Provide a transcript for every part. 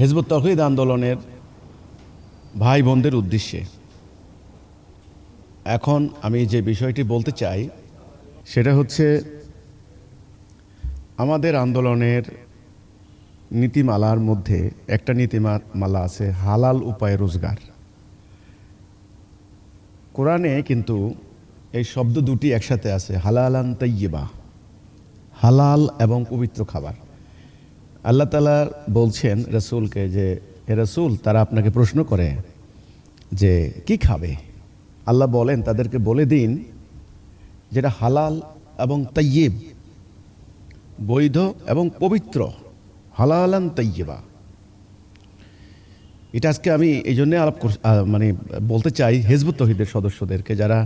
হেজবুত তহিদ আন্দোলনের ভাই বোনদের উদ্দেশ্যে। এখন আমি যে বিষয়টি বলতে চাই, সেটা হচ্ছে আমাদের আন্দোলনের নীতিমালার মধ্যে একটা নীতিমালা আছে, হালাল উপায়ে রোজগার। কোরআনে কিন্তু এই শব্দ দুটি একসাথে আছে, হালালান তৈয়বা হালাল এবং পবিত্র খাবার। আল্লাহ তালা বলছেন রসুলকে যে, হে রসুল, তারা আপনাকে প্রশ্ন করে যে, কি খাবে? আল্লাহ বলেন, তাদেরকে বলে দিন যেটা হালাল এবং তৈয়ব বৈধ এবং পবিত্র। হালালান তৈয়বা এটা আজকে আমি এই জন্যে আলাপ মানে বলতে চাই হেজবুত তহিদের সদস্যদেরকে যারা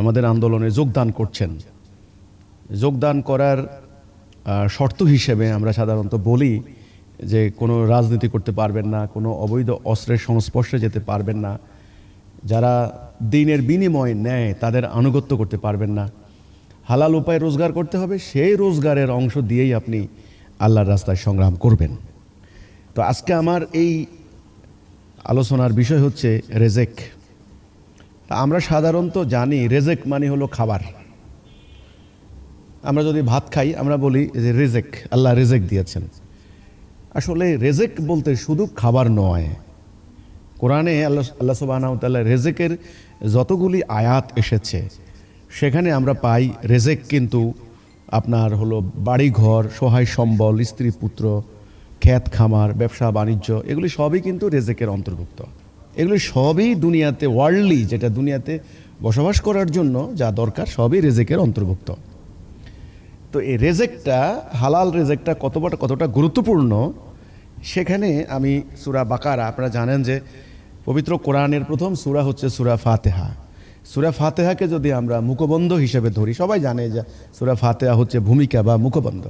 আমাদের আন্দোলনে যোগদান করছেন। যোগদান করার শর্ত হিসেবে আমরা সাধারণত বলি যে কোনো রাজনীতি করতে পারবেন না, কোনো অবৈধ অস্ত্রের সংস্পর্শে যেতে পারবেন না। যারা দিনের বিনিময় নেয় তাদের আনুগত্য করতে পারবেন না। হালাল উপায়ে রোজগার করতে হবে, সেই রোজগারের অংশ দিয়েই আপনি আল্লাহর রাস্তায় সংগ্রাম করবেন। তো আজকে আমার এই আলোচনার বিষয় হচ্ছে রেজেক। আমরা সাধারণত জানি রেজেক মানে হলো খাবার। আমরা যদি ভাত খাই, আমরা বলি যে রেজেক, আল্লাহ রেজেক দিয়েছেন। আসলে রেজেক বলতে শুধু খাবার নয়। কোরআনে আল্লাহ আল্লাহ সুবাহ রেজেকের যতগুলি আয়াত এসেছে, সেখানে আমরা পাই রেজেক কিন্তু আপনার হলো বাড়িঘর, সহায় সম্বল, স্ত্রী পুত্র খ্যাত খামার, ব্যবসা, বাণিজ্য, এগুলি সবই কিন্তু রেজেকের অন্তর্ভুক্ত। এগুলি সবই দুনিয়াতে ওয়ার্ল্ডলি যেটা দুনিয়াতে বসবাস করার জন্য যা দরকার, সবই রেজেকের অন্তর্ভুক্ত। তো এই রেজেকটা হালাল রেজেকটা কতটা কতটা গুরুত্বপূর্ণ, সেখানে আমি সুরা বাকারা, আপনারা জানেন যে পবিত্র কোরআনের প্রথম সুরা হচ্ছে সুরা ফাতেহা। সুরা ফাতেহাকে যদি আমরা মুখবন্ধ হিসেবে ধরি, সবাই জানে যে সুরা ফাতেহা হচ্ছে ভূমিকা বা মুখবন্ধ।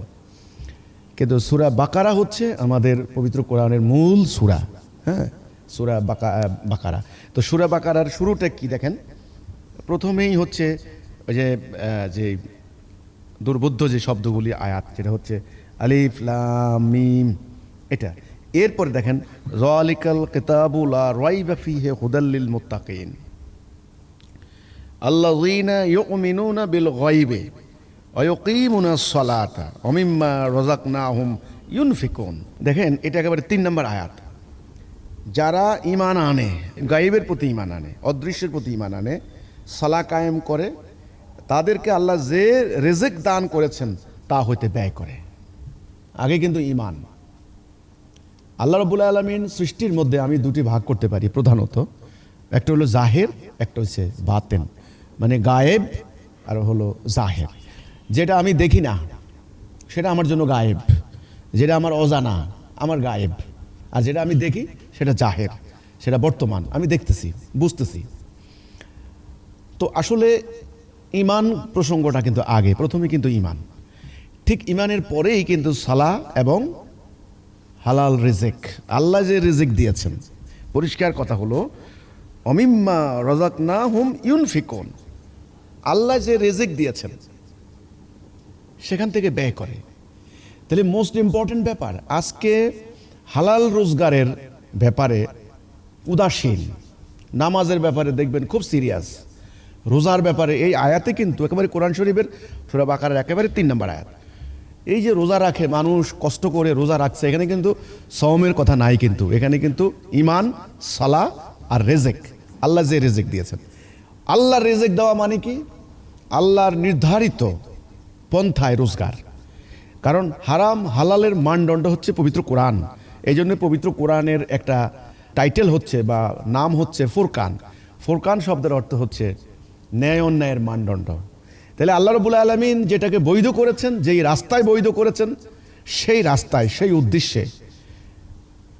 কিন্তু সুরা বাকারা হচ্ছে আমাদের পবিত্র কোরআনের মূল সুরা হ্যাঁ? সুরা বাকা বাকারা। তো সুরা বাকারার শুরুটা কি দেখেন? প্রথমেই হচ্ছে যে যে দুর্বোধ্য যে শব্দগুলি আয়াত, যেটা হচ্ছে আলিফ, লাম, মিম, এটা। এরপর দেখেন জালিকাল কিতাবুলা রাইবা ফিহি হুদাল্লিল মুত্তাকিন। আল্লাযীনা ইউমিনুনা বিল গায়বি ওয়া ইউকিমুনা সলাতা ওয়া মিম্মা রাযাকনাহুম ইউনফিকুন। দেখেন, এটা একেবারে তিন নম্বর আয়াত। যারা ইমান আনে গাইবের প্রতি ইমান আনে, অদৃশ্যের প্রতি ইমান আনে সালা কায়েম করে তাদেরকে আল্লাহ যে রেজেক দান করেছেন, তা হইতে ব্যয় করে। আগে কিন্তু ইমান আল্লাহ রবুল আলমিন সৃষ্টির মধ্যে আমি দুটি ভাগ করতে পারি। প্রধানত, একটা হলো জাহের, একটা হচ্ছে বাতেন। মানে গায়েব আর হলো জাহের। যেটা আমি দেখি না, সেটা আমার জন্য গায়েব। যেটা আমার অজানা, আমার গায়েব। আর যেটা আমি দেখি, সেটা জাহের। সেটা বর্তমান, আমি দেখতেছি, বুঝতেছি। তো আসলে ইমান প্রসঙ্গটা কিন্তু আগে, প্রথমে কিন্তু ইমান ঠিক ইমানের পরেই কিন্তু সালা এবং হালাল রিজেক, আল্লাহ যে রিজেক দিয়েছেন। পরিষ্কার কথা হলো, অমিম্মা রজাক না হুম ইউনফিকন, আল্লাহ যে রেজেক দিয়েছেন, সেখান থেকে ব্যয় করে। তাহলে মোস্ট ইম্পর্টেন্ট ব্যাপার, আজকে হালাল রোজগারের ব্যাপারে উদাসীন। নামাজের ব্যাপারে দেখবেন খুব সিরিয়াস রোজার ব্যাপারে, এই আয়াতে কিন্তু একেবারে কোরআন শরীফের সুরা বাকারের একেবারে তিন নম্বর আয়াত। এই যে রোজা রাখে, মানুষ কষ্ট করে রোজা রাখছে, এখানে কিন্তু সওমের কথা নাই কিন্তু। এখানে কিন্তু ইমান সালা আর রেজেক। আল্লাহ যে রেজেক দিয়েছেন। আল্লাহর রেজেক দেওয়া মানে কি? আল্লাহর নির্ধারিত পন্থায় রোজগার। কারণ হারাম, হালালের মানদণ্ড হচ্ছে পবিত্র কোরআন। এই জন্য পবিত্র কোরআনের একটা টাইটেল হচ্ছে বা নাম হচ্ছে ফোরকান। ফোরকান শব্দের অর্থ হচ্ছে ন্যায় অন্যায়ের মানদণ্ড। তাহলে আল্লাহ রবুল আলমিন যেটাকে বৈধ করেছেন, যেই রাস্তায় বৈধ করেছেন, সেই রাস্তায়, সেই উদ্দেশ্যে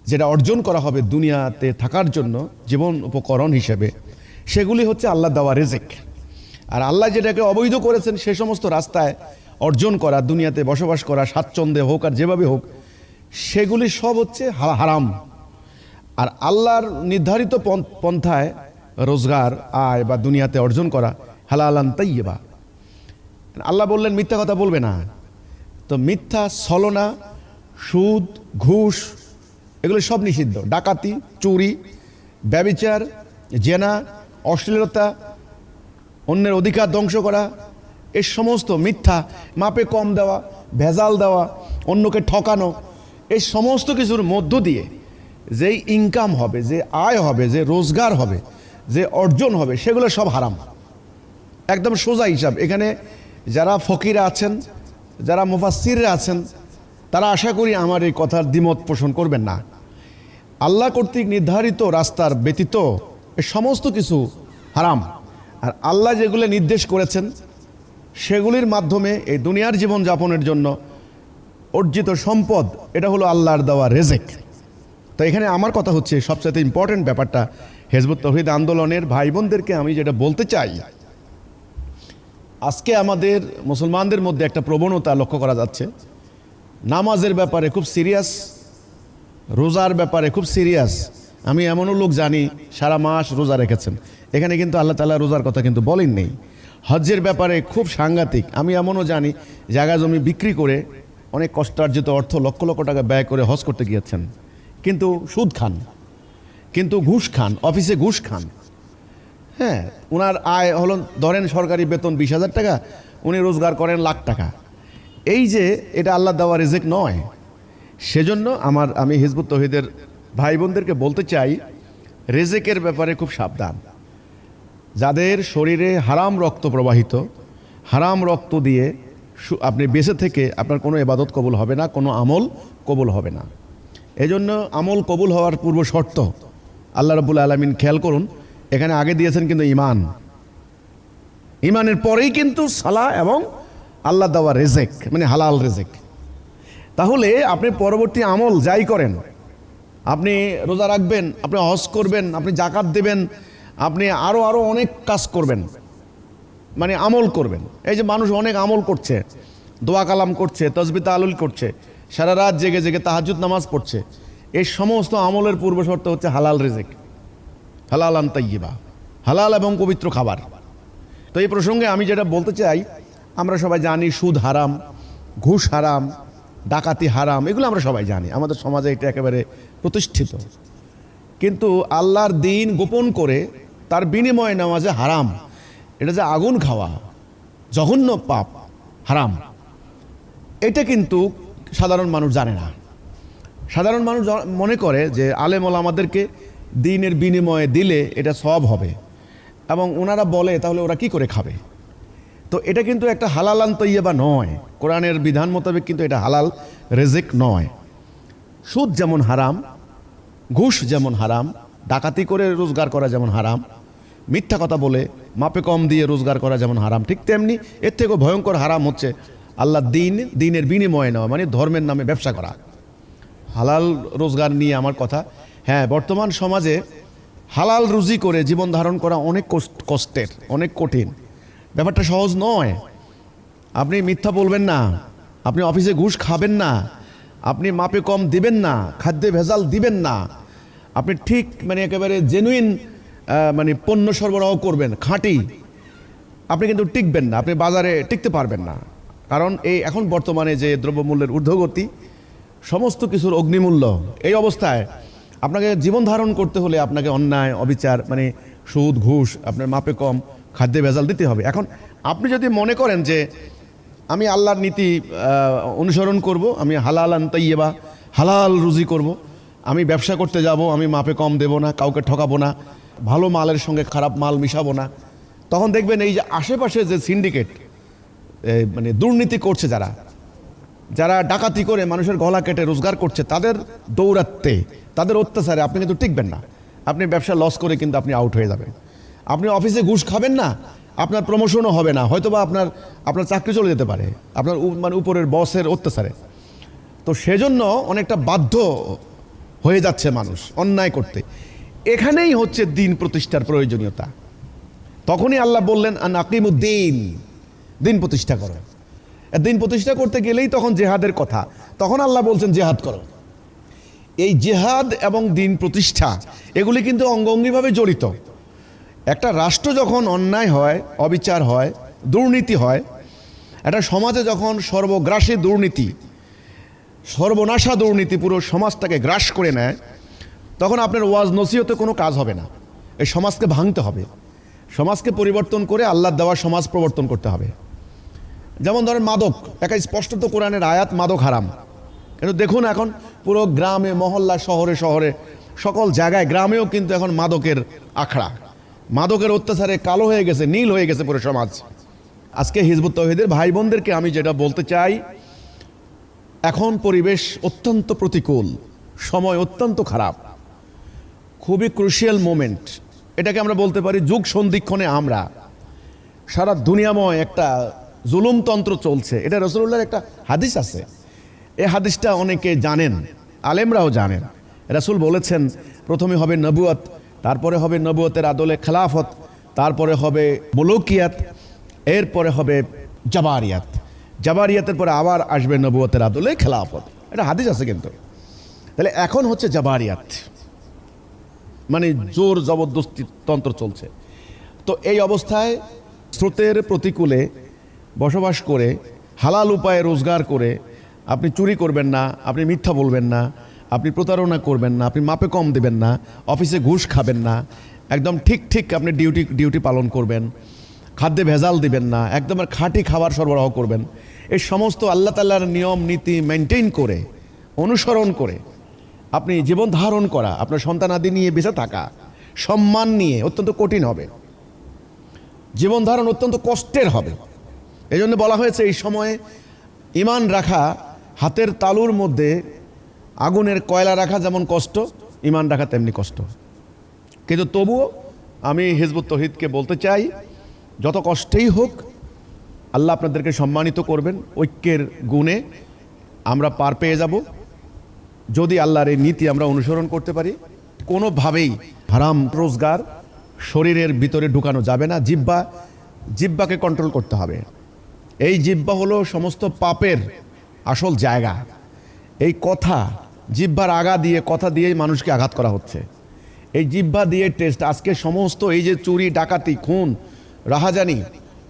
যেটা অর্জন করা হবে দুনিয়াতে থাকার জন্য জীবন উপকরণ হিসেবে, সেগুলি হচ্ছে আল্লাহ দেওয়া রেজেক। আর আল্লাহ যেটাকে অবৈধ করেছেন, সে সমস্ত রাস্তায় অর্জন করা, দুনিয়াতে বসবাস করা, স্বাচ্ছন্দ্যে হোক আর যেভাবে হোক, সেগুলি সব হচ্ছে হারাম। আর আল্লাহর নির্ধারিত পন- পন্থায় রোজগার, আয় বা দুনিয়াতে অর্জন করা হালালান তাইয়েবা আল্লাহ বললেন, মিথ্যা কথা বলবে না। তো মিথ্যা, ছলনা, সুদ, ঘুষ, এগুলো সব নিষিদ্ধ। ডাকাতি, চুরি, ব্যবিচার, জেনা, অশ্লীলতা, অন্যের অধিকার ধ্বংস করা, এ সমস্ত মিথ্যা, মাপে কম দেওয়া, ভেজাল দেওয়া, অন্যকে ঠকানো এই সমস্ত কিছুর মধ্য দিয়ে যেই ইনকাম হবে, যে আয় হবে, যে রোজগার হবে যে অর্জন হবে, সেগুলো সব হারাম। একদম সোজা হিসাব। এখানে যারা ফকিরা আছেন, যারা মুফাসিররা আছেন, তারা আশা করি আমার এই কথার দ্বিমত পোষণ করবেন না। আল্লাহ কর্তৃক নির্ধারিত রাস্তার ব্যতীত এ সমস্ত কিছু হারাম। আর আল্লাহ যেগুলো নির্দেশ করেছেন, সেগুলির মাধ্যমে এই দুনিয়ার জীবন যাপনের জন্য অর্জিত সম্পদ, এটা হলো আল্লাহর দেওয়া রেজেক। তো এখানে আমার কথা হচ্ছে সবচেয়ে ইম্পর্টেন্ট ব্যাপারটা হেজবুত তহিদ আন্দোলনের ভাই বোনদেরকে আমি যেটা বলতে চাই, আজকে আমাদের মুসলমানদের মধ্যে একটা প্রবণতা লক্ষ্য করা যাচ্ছে। নামাজের ব্যাপারে খুব সিরিয়াস, রোজার ব্যাপারে খুব সিরিয়াস। আমি এমনও লোক জানি, সারা মাস রোজা রেখেছেন। এখানে কিন্তু আল্লাহ তালা রোজার কথা কিন্তু বলেন নেই। হজ্জের ব্যাপারে খুব সাংঘাতিক। আমি এমনও জানি, জায়গা জমি বিক্রি করে অনেক কষ্টার্জিত অর্থ লক্ষ লক্ষ টাকা ব্যয় করে হজ করতে গিয়েছেন। কিন্তু সুদ খান। কিন্তু ঘুষ খান, অফিসে ঘুষ খান। হ্যাঁ ওনার আয় হলো ধরেন সরকারি বেতন বিশ হাজার টাকা, উনি রোজগার করেন লাখ টাকা। এই যে, এটা আল্লাহ দেওয়া রেজেক নয়। সেজন্য আমার, আমি হিজবুত তহিদের ভাই বোনদেরকে বলতে চাই, রেজেকের ব্যাপারে খুব সাবধান। যাদের শরীরে হারাম রক্ত প্রবাহিত, হারাম রক্ত দিয়ে আপনি বেঁচে থেকে আপনার কোনো এবাদত কবুল হবে না, কোনো আমল কবুল হবে না। এজন্য আমল কবুল হওয়ার পূর্ব শর্ত আল্লাহ রবুল আলমিন খেয়াল করুন, এখানে আগে দিয়েছেন কিন্তু ইমান ইমানের পরেই কিন্তু সালা এবং আল্লাহ দেওয়া রেজেক মানে হালাল রেজেক। তাহলে আপনি পরবর্তী আমল যাই করেন, আপনি রোজা রাখবেন, আপনি হজ করবেন, আপনি জাকাত দেবেন, আপনি আরও আরও অনেক কাজ করবেন মানে আমল করবেন। এই যে মানুষ অনেক আমল করছে, দোয়া কালাম করছে তসবিতা আলুল করছে, সারা রাত জেগে জেগে তাহাজুদ নামাজ পড়ছে এই সমস্ত আমলের পূর্ব শর্ত হচ্ছে হালাল রেজেক। হালাল আন তাইয়িবা হালাল এবং পবিত্র খাবার। তো এই প্রসঙ্গে আমি যেটা বলতে চাই, আমরা সবাই জানি সুদ হারাম, ঘুষ হারাম, ডাকাতি হারাম, এগুলো আমরা সবাই জানি। আমাদের সমাজে এটা একেবারে প্রতিষ্ঠিত। কিন্তু আল্লাহর দিন গোপন করে তার বিনিময়ে নেওয়া যে হারাম, এটা যে আগুন খাওয়া, জঘন্য পাপ, হারাম, এটা কিন্তু সাধারণ মানুষ জানে না। সাধারণ মানুষ মনে করে যে আলেমল আমাদেরকে দিনের বিনিময়ে দিলে এটা সব হবে। এবং ওনারা বলে, তাহলে ওরা কি করে খাবে? তো এটা কিন্তু একটা হালালান তৈয়বা নয়। কোরআনের বিধান মোতাবেক কিন্তু এটা হালাল রেজেক নয়। সুদ যেমন হারাম, ঘুষ যেমন হারাম, ডাকাতি করে রোজগার করা যেমন হারাম, মিথ্যা কথা বলে মাপে কম দিয়ে রোজগার করা যেমন হারাম, ঠিক তেমনি এর থেকেও ভয়ঙ্কর হারাম হচ্ছে আল্লাহ দিন, দিনের বিনিময়ে নেওয়া মানে ধর্মের নামে ব্যবসা করা। হালাল রোজগার নিয়ে আমার কথা। হ্যাঁ বর্তমান সমাজে হালাল রুজি করে জীবন ধারণ করা অনেক কষ্ট- কষ্টের, অনেক কঠিন। ব্যাপারটা সহজ নয়। আপনি মিথ্যা বলবেন না। আপনি অফিসে ঘুষ খাবেন না। আপনি মাপে কম দিবেন না। খাদ্যে ভেজাল দিবেন না। আপনি ঠিক মানে একেবারে জেনুইন মানে পণ্য সরবরাহ করবেন, খাঁটি। আপনি কিন্তু টিকবেন না। আপনি বাজারে টিকতে পারবেন না। কারণ এই এখন বর্তমানে যে দ্রব্যমূল্যের ঊর্ধ্বগতি সমস্ত কিছুর অগ্নিমূল্য এই অবস্থায় আপনাকে জীবন ধারণ করতে হলে আপনাকে অন্যায়, অবিচার মানে সুদ, ঘুষ, আপনার মাপে কম, খাদ্যে ভেজাল দিতে হবে। এখন আপনি যদি মনে করেন যে আমি আল্লাহর নীতি অনুসরণ করব, আমি হালাল আনতাইয়েবা হালাল রুজি করব, আমি ব্যবসা করতে যাব, আমি মাপে কম দেব না, কাউকে ঠকাবো না, ভালো মালের সঙ্গে খারাপ মাল মিশাবো না, তখন দেখবেন এই যে আশেপাশে যে সিন্ডিকেট মানে দুর্নীতি করছে যারা যারা ডাকাতি করে মানুষের গলা কেটে রোজগার করছে, তাদের দৌরাত্মে, তাদের অত্যাচারে আপনি কিন্তু টিকবেন না। আপনি ব্যবসা লস করে কিন্তু আপনি আউট হয়ে যাবেন। আপনি অফিসে ঘুষ খাবেন না, আপনার প্রমোশনও হবে না, হয়তোবা আপনার আপনার চাকরি চলে যেতে পারে, আপনার মানে উপরের বসের অত্যাচারে। তো সেজন্য অনেকটা বাধ্য হয়ে যাচ্ছে মানুষ অন্যায় করতে। এখানেই হচ্ছে দিন প্রতিষ্ঠার প্রয়োজনীয়তা। তখনই আল্লাহ বললেন, আন আকিমুদ্দিন, দিন প্রতিষ্ঠা করো। আর দিন প্রতিষ্ঠা করতে গেলেই তখন জেহাদের কথা। তখন আল্লাহ বলছেন, জেহাদ করো। এই জেহাদ এবং দিন প্রতিষ্ঠা, এগুলি কিন্তু অঙ্গঙ্গিভাবে জড়িত। একটা রাষ্ট্র যখন অন্যায় হয়, অবিচার হয়, দুর্নীতি হয়, একটা সমাজে যখন সর্বগ্রাসী দুর্নীতি, সর্বনাশা দুর্নীতি পুরো সমাজটাকে গ্রাস করে নেয়, তখন আপনার ওয়াজ নসিহতে কোনো কাজ হবে না। এই সমাজকে ভাঙতে হবে। সমাজকে পরিবর্তন করে আল্লাহর দেওয়া সমাজ প্রবর্তন করতে হবে। যেমন ধরেন মাদক, একা স্পষ্টত কোরআনের আয়াত, মাদক হারাম। কিন্তু দেখুন এখন পুরো গ্রামে, মহল্লা, শহরে শহরে, সকল জায়গায়, গ্রামেও কিন্তু এখন মাদকের আখড়া। মাদকের অত্যাচারে কালো হয়ে গেছে, নীল হয়ে গেছে পুরো সমাজ। আজকে হিজবুত তহিদের ভাই বোনদেরকে আমি যেটা বলতে চাই, এখন পরিবেশ অত্যন্ত প্রতিকূল, সময় অত্যন্ত খারাপ। খুবই ক্রুশিয়াল মোমেন্ট এটাকে আমরা বলতে পারি যুগ সন্ধিক্ষণে আমরা। সারা দুনিয়াময় একটা জুলুমতন্ত্র চলছে। এটা রসুল্লাহর একটা হাদিস আছে। এই হাদিসটা অনেকে জানেন, আলেমরাও জানেন। রাসূল বলেছেন, প্রথমে হবে নবুয়ত, তারপরে হবে নবুয়তের আদলে খেলাফত, তারপরে হবে মুলুকিয়াত, এরপরে হবে জাবারিয়াত। জাবারিয়াতের পরে আবার আসবে নবুয়তের আদলে খেলাফত। এটা হাদিস আছে কিন্তু। তাহলে এখন হচ্ছে জাবারিয়াত। মানে জোর জবরদস্তি তন্ত্র চলছে। তো এই অবস্থায় স্রোতের প্রতিকূলে বসবাস করে, হালাল উপায়ে রোজগার করে, আপনি চুরি করবেন না, আপনি মিথ্যা বলবেন না, আপনি প্রতারণা করবেন না, আপনি মাপে কম দেবেন না, অফিসে ঘুষ খাবেন না, একদম ঠিক ঠিক আপনি ডিউটি ডিউটি পালন করবেন, খাদ্যে ভেজাল দিবেন না, একদম খাঁটি খাবার সরবরাহ করবেন। এই সমস্ত আল্লাহ তাল্লাহর নিয়ম, নীতি মেনটেন করে, অনুসরণ করে, আপনি জীবন ধারণ করা, আপনার সন্তানাদি নিয়ে বেঁচে থাকা, সম্মান নিয়ে অত্যন্ত কঠিন হবে। জীবন ধারণ অত্যন্ত কষ্টের হবে। এই জন্য বলা হয়েছে এই সময়ে ইমান রাখা, হাতের তালুর মধ্যে আগুনের কয়লা রাখা যেমন কষ্ট, ইমান রাখা তেমনি কষ্ট। কিন্তু তবুও আমি হিজবুত তহিদকে বলতে চাই, যত কষ্টেই হোক, আল্লাহ আপনাদেরকে সম্মানিত করবেন ঐক্যের গুণে। আমরা পার পেয়ে যাব। যদি আল্লাহর এই নীতি আমরা অনুসরণ করতে পারি, কোনোভাবেই হারাম রোজগার শরীরের ভিতরে ঢুকানো যাবে না জিব্বা জিব্বাকে কন্ট্রোল করতে হবে। এই জিব্বা হলো সমস্ত পাপের আসল জায়গা। এই কথা জিব্বার আগা দিয়ে, কথা দিয়েই মানুষকে আঘাত করা হচ্ছে। এই জিব্বা দিয়ে টেস্ট, আজকে সমস্ত এই যে চুরি, ডাকাতি, খুন, রাহাজানি,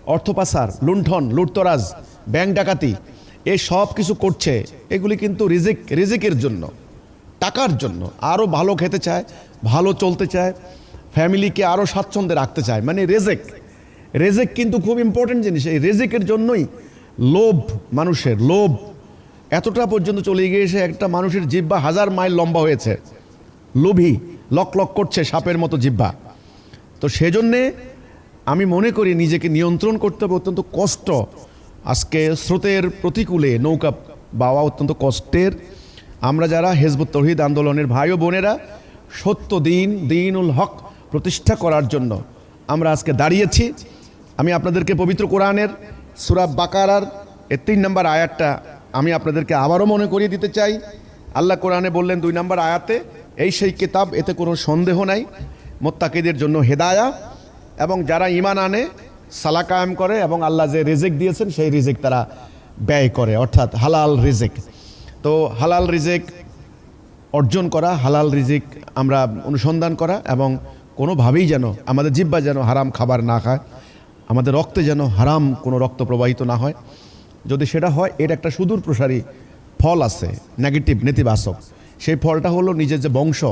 অর্থপাচার, লুণ্ঠন, লুটতরাজ, ব্যাংক ডাকাতি এই সব কিছু করছে, এগুলি কিন্তু রিজিক, রিজিকের জন্য, টাকার জন্য। আরও ভালো খেতে চায়, ভালো চলতে চায়, ফ্যামিলিকে আরও স্বাচ্ছন্দ্যে রাখতে চায় মানে রেজেক। রেজেক কিন্তু খুব ইম্পর্টেন্ট জিনিস। এই রেজেকের জন্যই লোভ, মানুষের লোভ। এতটা পর্যন্ত চলে গিয়েছে একটা মানুষের জিব্বা হাজার মাইল লম্বা হয়েছে। লোভী, লক লক করছে সাপের মতো জিব্বা তো সেজন্যে আমি মনে করি নিজেকে নিয়ন্ত্রণ করতে হবে অত্যন্ত কষ্ট। আজকে স্রোতের প্রতিকূলে নৌকা বাওয়া অত্যন্ত কষ্টের। আমরা যারা হেজবুত তহিদ আন্দোলনের ভাই ও বোনেরা, সত্য দিন, দিনুল হক প্রতিষ্ঠা করার জন্য আমরা আজকে দাঁড়িয়েছি। আমি আপনাদেরকে পবিত্র কোরআনের সুরাব বাকারার এর তিন নম্বর আয়াতটা আমি আপনাদেরকে আবারও মনে করিয়ে দিতে চাই। আল্লাহ কোরআনে বললেন দুই নম্বর আয়াতে, এই সেই কিতাব, এতে কোনো সন্দেহ নাই, মোত্তাকিদের জন্য হেদায়া, এবং যারা ইমান আনে সালা কায়েম করে, এবং আল্লাহ যে রিজেক দিয়েছেন, সেই রিজেক তারা ব্যয় করে। অর্থাৎ হালাল রিজেক। তো হালাল রিজেক অর্জন করা, হালাল রিজিক আমরা অনুসন্ধান করা, এবং কোনোভাবেই যেন আমাদের জিব্বা যেন হারাম খাবার না খায়। আমাদের রক্তে যেন হারাম কোনো রক্ত প্রবাহিত না হয়। যদি সেটা হয়, এর একটা সুদূর প্রসারী ফল আছে নেগেটিভ নেতিবাচক। সেই ফলটা হলো নিজের যে বংশ।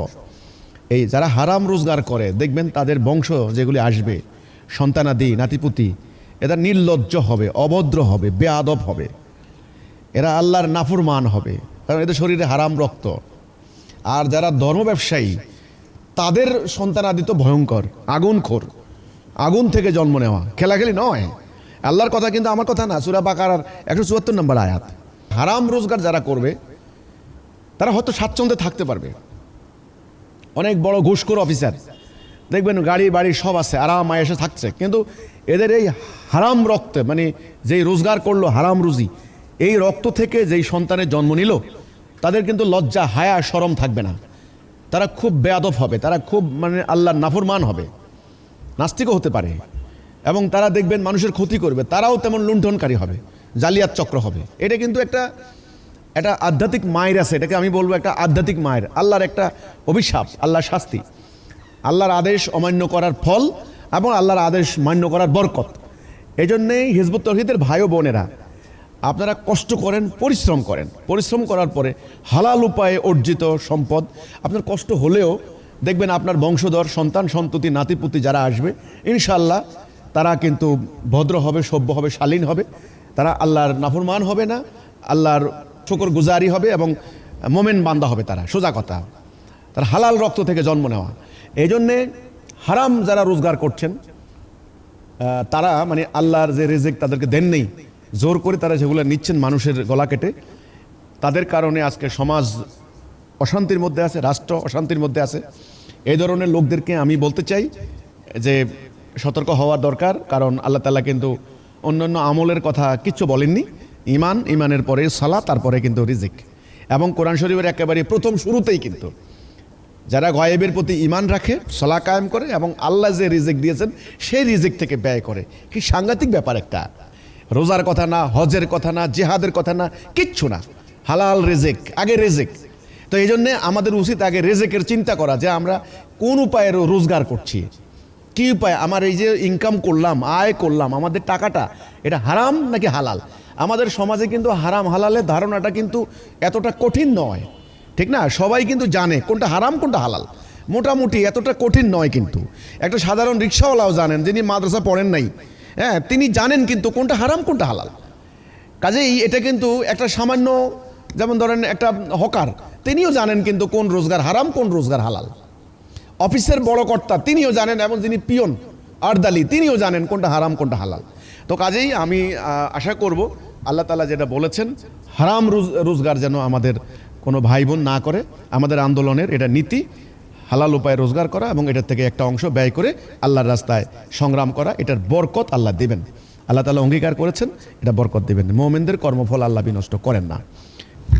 এই যারা হারাম রোজগার করে, দেখবেন তাদের বংশ যেগুলি আসবে, সন্তানাদি, নাতিপুতি, এরা নির্লজ্জ হবে, অভদ্র হবে বেয়াদব হবে। এরা আল্লাহর নাফরমান হবে, কারণ এদের শরীরে হারাম রক্ত। আর যারা ধর্ম ব্যবসায়ী তাদের সন্তানাদি তো ভয়ঙ্কর, আগুন আগুনখোর আগুন থেকে জন্ম নেওয়া। খেলাখেলি নয়। আল্লাহর কথা কিন্তু আমার কথা না। সুরা বাকার একশো চুয়াত্তর নম্বর আয়াত। হারাম রোজগার যারা করবে, তারা হয়তো স্বাচ্ছন্দ্যে থাকতে পারবে। অনেক বড় ঘুষখোর অফিসার। দেখবেন গাড়ি, বাড়ি সব আছে। আরাম এসে থাকছে। কিন্তু এদের এই হারাম রক্তে মানে যেই রোজগার করল হারাম রুজি, এই রক্ত থেকে যেই সন্তানের জন্ম নিল, তাদের কিন্তু লজ্জা, হায়া, সরম থাকবে না। তারা খুব বেয়াদব হবে। তারা খুব মানে আল্লাহর নাফরমান হবে। নাস্তিকও হতে পারে। এবং তারা দেখবেন মানুষের ক্ষতি করবে, তারাও তেমন লুণ্ঠনকারী হবে, জালিয়াত চক্র হবে। এটা কিন্তু একটা একটা আধ্যাত্মিক মায়ের আছে, এটাকে আমি বলব একটা আধ্যাত্মিক মায়ের, আল্লাহর একটা অভিশাপ, আল্লাহর শাস্তি। আল্লাহর আদেশ অমান্য করার ফল এবং আল্লাহর আদেশ মান্য করার বরকত। এই জন্যেই হিজবুত তহিদের ভাই ও বোনেরা, আপনারা কষ্ট করেন, পরিশ্রম করেন। পরিশ্রম করার পরে হালাল উপায়ে অর্জিত সম্পদ, আপনার কষ্ট হলেও দেখবেন আপনার বংশধর, সন্তান, সন্ততি, নাতিপুতি যারা আসবে ইনশাল্লাহ তারা কিন্তু ভদ্র হবে, সভ্য হবে, শালীন হবে। তারা আল্লাহর নাফরমান হবে না, আল্লাহর শকর গুজারি হবে এবং মোমেন বান্দা হবে তারা। সোজা কথা। তার হালাল রক্ত থেকে জন্ম নেওয়া। এই জন্যে হারাম যারা রোজগার করছেন তারা মানে আল্লাহর যে রেজেক তাদেরকে দেন নেই। জোর করে তারা যেগুলো নিচ্ছেন মানুষের গলা কেটে। তাদের কারণে আজকে সমাজ অশান্তির মধ্যে আছে, রাষ্ট্র অশান্তির মধ্যে আছে। এই ধরনের লোকদেরকে আমি বলতে চাই যে সতর্ক হওয়ার দরকার, কারণ আল্লাহ তালা কিন্তু অন্যান্য আমলের কথা কিচ্ছু বলেননি। ইমান ইমানের পরে সালা তারপরে কিন্তু রিজিক। এবং কোরআন শরীফের একেবারে প্রথম শুরুতেই কিন্তু যারা গয়েবের প্রতি ইমান রাখে সলা কায়েম করে এবং আল্লাহ যে রিজিক দিয়েছেন, সেই রিজিক থেকে ব্যয় করে। কি সাংঘাতিক ব্যাপার একটা। রোজার কথা না, হজের কথা না, জেহাদের কথা না, কিচ্ছু না। হালাল রেজেক, আগে রেজেক। তো এই জন্যে আমাদের উচিত আগে রেজেকের চিন্তা করা যে আমরা কোন উপায়ে রোজগার করছি। কি উপায়? আমার এই যে ইনকাম করলাম, আয় করলাম, আমাদের টাকাটা এটা হারাম নাকি হালাল? আমাদের সমাজে কিন্তু হারাম হালালের ধারণাটা কিন্তু এতটা কঠিন নয়। ঠিক না? সবাই কিন্তু জানে কোনটা হারাম, কোনটা হালাল। মোটামুটি এতটা কঠিন নয় কিন্তু। একটা সাধারণ রিক্সাওয়ালাও জানেন, যিনি মাদ্রাসা পড়েন নাই হ্যাঁ তিনি জানেন কিন্তু কোনটা হারাম, কোনটা হালাল। কাজেই এটা কিন্তু একটা সামান্য, যেমন ধরেন একটা হকার তিনিও জানেন কিন্তু কোন রোজগার হারাম, কোন রোজগার হালাল। অফিসের বড় কর্তা তিনিও জানেন এবং যিনি পিয়ন আর্দালি তিনিও জানেন কোনটা হারাম, কোনটা হালাল। তো কাজেই আমি আশা করব আল্লাহ তালা যেটা বলেছেন, হারাম রোজগার যেন আমাদের কোনো ভাই বোন না করে, আমাদের আন্দোলনের এটা নীতি, হালাল উপায়ে রোজগার করা এবং এটার থেকে একটা অংশ ব্যয় করে আল্লাহর রাস্তায় সংগ্রাম করা, এটার বরকত আল্লাহ দেবেন। আল্লাহ তালা অঙ্গীকার করেছেন, এটা বরকত দেবেন। মোমেনদের কর্মফল আল্লাহ বিনষ্ট করেন না।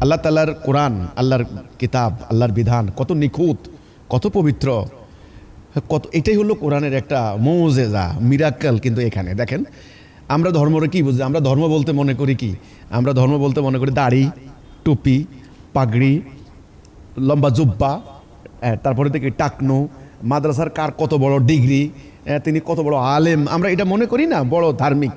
আল্লাহ তালার কোরআন, আল্লাহর কিতাব, আল্লাহর বিধান কত নিখুঁত, কত পবিত্র। কত, এটাই হলো কোরআনের একটা মৌজেজা মিরাক্কেল কিন্তু এখানে। দেখেন, আমরা ধর্মরে কি বুঝি? আমরা ধর্ম বলতে মনে করি কি? আমরা ধর্ম বলতে মনে করি দাড়ি, টুপি, পাগড়ি, লম্বা জুব্বা তারপরে থেকে টাকনো, মাদ্রাসার কার কত বড় ডিগ্রি তিনি কত বড় আলেম। আমরা এটা মনে করি না, বড় ধার্মিক।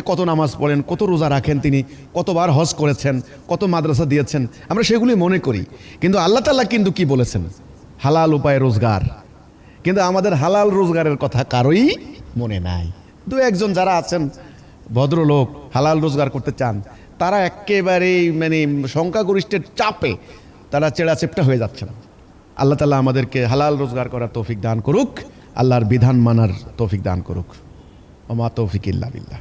কত নামাজ পড়েন, কত রোজা রাখেন তিনি, কতবার হজ করেছেন, কত মাদ্রাসা দিয়েছেন, আমরা সেগুলি মনে করি। কিন্তু আল্লাহ তাল্লাহ কিন্তু কি বলেছেন? হালাল উপায়ে রোজগার। কিন্তু আমাদের হালাল রোজগারের কথা কারোই মনে নাই। দু একজন যারা আছেন, ভদ্রলোক, হালাল রোজগার করতে চান, তারা একেবারেই মানে সংখ্যাগরিষ্ঠের চাপে তারা চেপটা হয়ে যাচ্ছেন আল্লাহ তালা আমাদেরকে হালাল রোজগার করার তৌফিক দান করুক, আল্লাহর বিধান মানার তৌফিক দান করুক। ওমা তৌফিক ইল্লা বিল্লাহ।